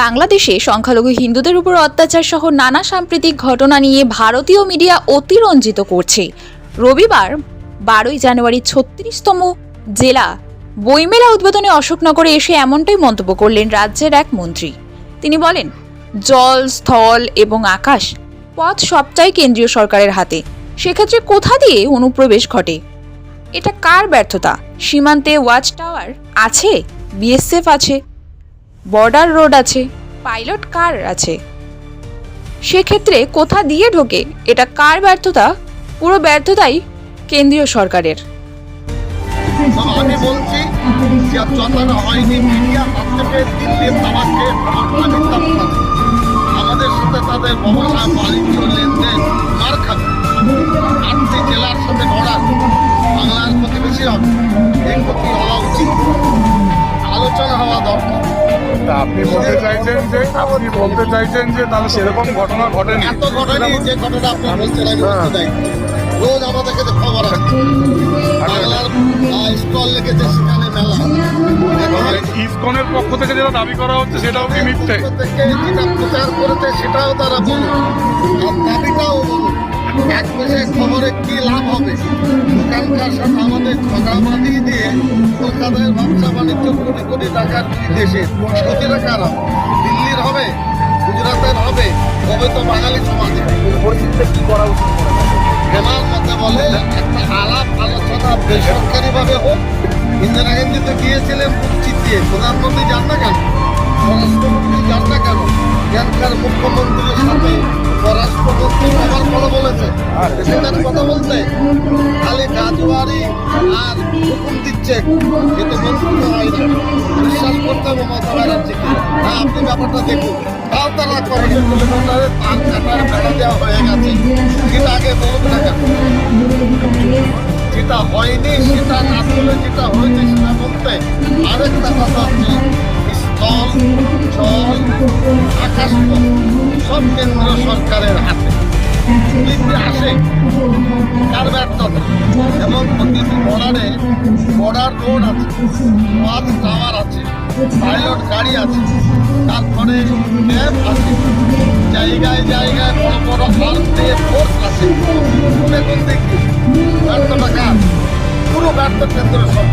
বাংলাদেশে সংখ্যালঘু হিন্দুদের উপর অত্যাচার সহ নানা সাম্প্রতিক ঘটনা নিয়ে ভারতীয় মিডিয়া অতিরঞ্জিত করছে। রবিবার, বারোই জানুয়ারি ছত্রিশতম জেলা বইমেলা উদ্বোধনে অশোকনগরে এসে এমনটাই মন্তব্য করলেন রাজ্যের এক মন্ত্রী। তিনি বলেন, জল, স্থল এবং আকাশ পথ সবটাই কেন্দ্রীয় সরকারের হাতে। সেক্ষেত্রে কোথা দিয়ে অনুপ্রবেশ ঘটে? এটা কার ব্যর্থতা? সীমান্তে ওয়াচ টাওয়ার আছে? বিএসএফ আছে? বর্ডার রোড আছে, পাইলট কার আছে? সেক্ষেত্রে কোথা দিয়ে ঢোকে? এটা কার ব্যর্থতা? পুরো ব্যর্থতাই কেন্দ্রীয় সরকারের। বলছি আপনি বলতে চাইছেন যে আপনি বলতে চাইছেন যে তাহলে সেরকম ঘটনা ঘটেনি। এত ঘটনা যে ঘটনা আপনি বলছেন আমি বলতে চাই রোজ আমাদের কাছে খবর আছে। বাংলার স্টল লেগেছে সেখানে মেলা। ইসকনের পক্ষ থেকে যেটা দাবি করা হচ্ছে সেটাও কি মিথ্যে? যেটা প্রচার করেছে সেটাও তারা বলুন দাবিটাও বলুন এক খবরে কি লাভ হবে? আমাদের ঠকাবাদি দিয়ে কলকাতায় ব্যবসা বাণিজ্য কোটি কোটি টাকার বিদেশে ক্ষতিটা কার? দিল্লির হবে গুজরাটের হবে তবে তো বাঙালি সমাজ। পরিস্থিতিতে কি করা উচিত আমার মতে বলে একটা আলাপ আলোচনা বেসরকারিভাবে হোক ইন্দিরা গান্ধী তো গিয়েছিলেন উচিত দিয়ে। প্রধানমন্ত্রী যান না কেন? স্বরাষ্ট্রমন্ত্রী যান না কেন? এখানকার মুখ্যমন্ত্রীর সাথে আর হুকুম দিচ্ছে কিন্তু মন্ত্রী হয় না বিশ্বাস করতে হবে, মমতা ব্যানার্জিকে। হ্যাঁ আপনি ব্যাপারটা দেখুন। তাও তারা করে কিলোমিটারে তার কাটার বেড়া দেওয়া হয়ে গেছে। সেটা আগে বলুন না কেন? যেটা হয়নি, সেটা না বলে যেটা হয়েছে সেটা বলতে আরেকটা কথা হচ্ছে স্থল, জল, আকাশ, সব কেন্দ্র সরকারের হাতে এবং প্রতিটি বর্ডারে বর্ডার রোড আছে। ওয়াচ টাওয়ার আছে পাইলট গাড়ি আছে তারপরে ক্যাব আছে জায়গায় জায়গায় বড় বড় পুরো ব্যর্থ কেন্দ্র সরকার